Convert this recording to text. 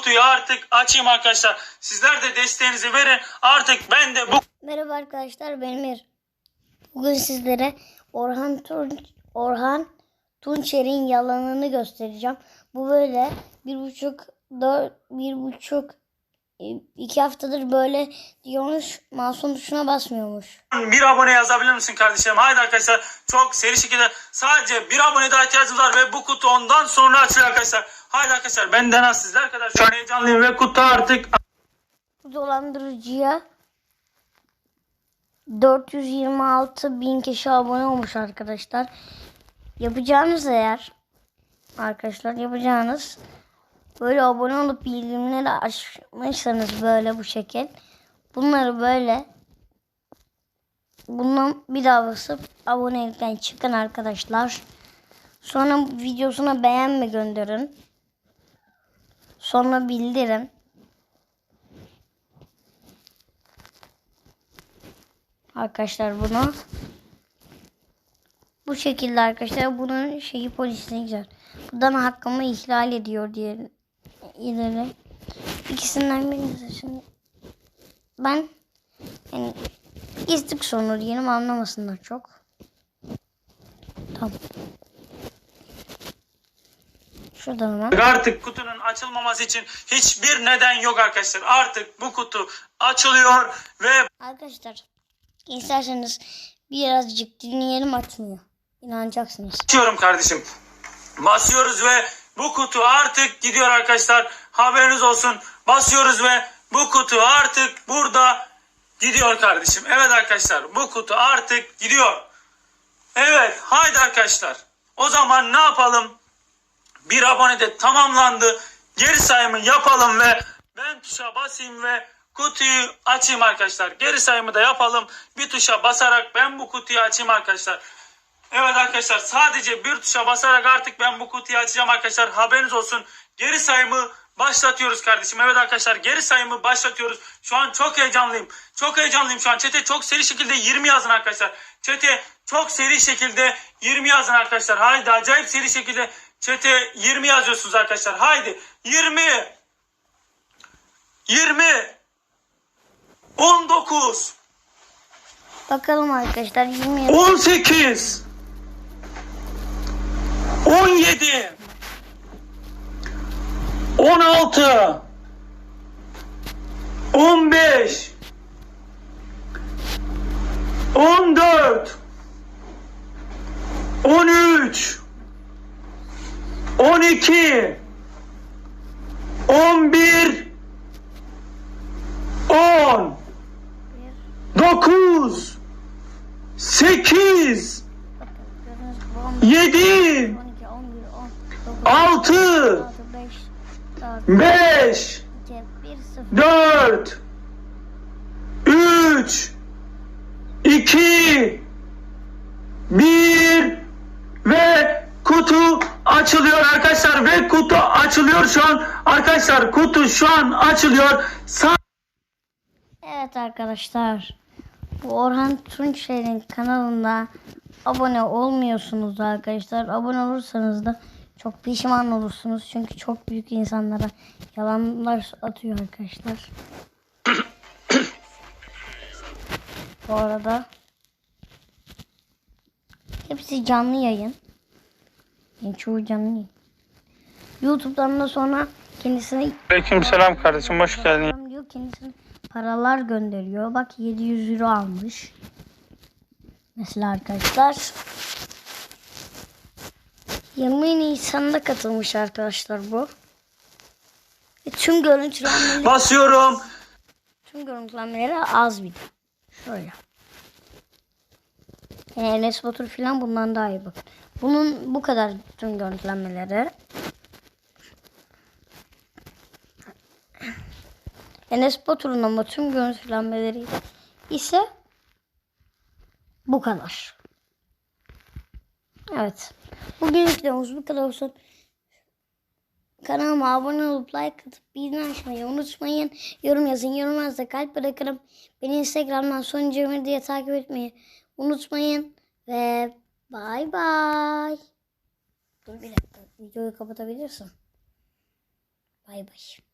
kutuyu artık açayım arkadaşlar. Sizler de desteğinizi verin. Artık ben de bu Merhaba arkadaşlar ben Emir. Bugün sizlere Orhan Tunç, Orhan Tunçer'in yalanını göstereceğim. Bu böyle bir buçuk dört bir buçuk iki haftadır böyle diyormuş masum tuşuna basmıyormuş. bir abone yazabilir misin kardeşlerim? Haydi arkadaşlar çok seri şekilde sadece bir abone daha ihtiyacımız var ve bu kutu ondan sonra açılıyor arkadaşlar. Haydi arkadaşlar benden az sizler kadar şu an heyecanlıyım ve kutu artık dolandırıcıya 426 bin kişi abone olmuş arkadaşlar. Yapacağınız eğer arkadaşlar yapacağınız böyle abone olup bildirimleri açmışsanız böyle bu şekil bunları böyle bundan bir daha basıp abonelikten çıkın arkadaşlar. Sonra videosuna beğenme gönderin. Sonra bildirin. arkadaşlar bunu. Bu şekilde arkadaşlar bunun şeyi polisine gider. Buradan hakkımı ihlal ediyor diye ileri. İkisinden birini seçin. Ben yani gizlik sonu diyelim anlamasınlar çok. Tamam. Şuradan hemen. Artık kutunun açılmaması için hiçbir neden yok arkadaşlar. Artık bu kutu açılıyor ve Arkadaşlar isterseniz birazcık dinleyelim açmıyor. İnanacaksınız. basıyorum kardeşim. Basıyoruz ve bu kutu artık gidiyor arkadaşlar. Haberiniz olsun. Basıyoruz ve bu kutu artık burada gidiyor kardeşim. Evet arkadaşlar bu kutu artık gidiyor. Evet haydi arkadaşlar. O zaman ne yapalım? Bir abone de tamamlandı. Geri sayımı yapalım ve ben tuşa basayım ve kutuyu açayım arkadaşlar. Geri sayımı da yapalım. Bir tuşa basarak ben bu kutuyu açayım arkadaşlar. Evet arkadaşlar sadece bir tuşa basarak artık ben bu kutuyu açacağım arkadaşlar. Haberiniz olsun. Geri sayımı başlatıyoruz kardeşim. Evet arkadaşlar geri sayımı başlatıyoruz. Şu an çok heyecanlıyım. Çok heyecanlıyım şu an. Çete çok seri şekilde 20 yazın arkadaşlar. Çete çok seri şekilde 20 yazın arkadaşlar. Haydi acayip seri şekilde çete 20 yazıyorsunuz arkadaşlar. Haydi 20 20 19 Bakalım arkadaşlar 20 yıl 18 17 16 15 14 13 12 11 10 9 8 7 12, 11, 10, 9, 6 6, 5, 4, 5 2, 1, 0. 4 3 2 1 ve kutu açılıyor arkadaşlar. Ve kutu açılıyor şu an. Arkadaşlar kutu şu an açılıyor. Sa- Evet arkadaşlar. Bu Orhan Tunçer'in kanalında abone olmuyorsunuz arkadaşlar. Abone olursanız da çok pişman olursunuz. Çünkü çok büyük insanlara yalanlar atıyor arkadaşlar. Bu arada hepsi canlı yayın. Yani çoğu canlı yayın. YouTube'dan da sonra kendisine Aleykümselam kardeşim hoş geldin. Diyor kendisine paralar gönderiyor. Bak 700 euro almış. Mesela arkadaşlar. 20 Nisan'da katılmış arkadaşlar bu. E, tüm görüntülenmeleri, Basıyorum. tüm görüntülenmeleri az bir de. Şöyle. Yani Enes Batur falan bundan daha iyi bakın. Bunun bu kadar tüm görüntülenmeleri. Enes Batur'un ama tüm görüntülenmeleri ise bu kadar. Evet. Bugün videomuz bu kadar olsun. Kanalıma abone olup like atıp bildirim açmayı unutmayın. Yorum yazın. Yorumlarsa kalp bırakırım. Beni Instagram'dan Sonucu Ömür diye takip etmeyi unutmayın. Ve bay bay. Dur bir dakika. Videoyu kapatabilirsin. Bay bay.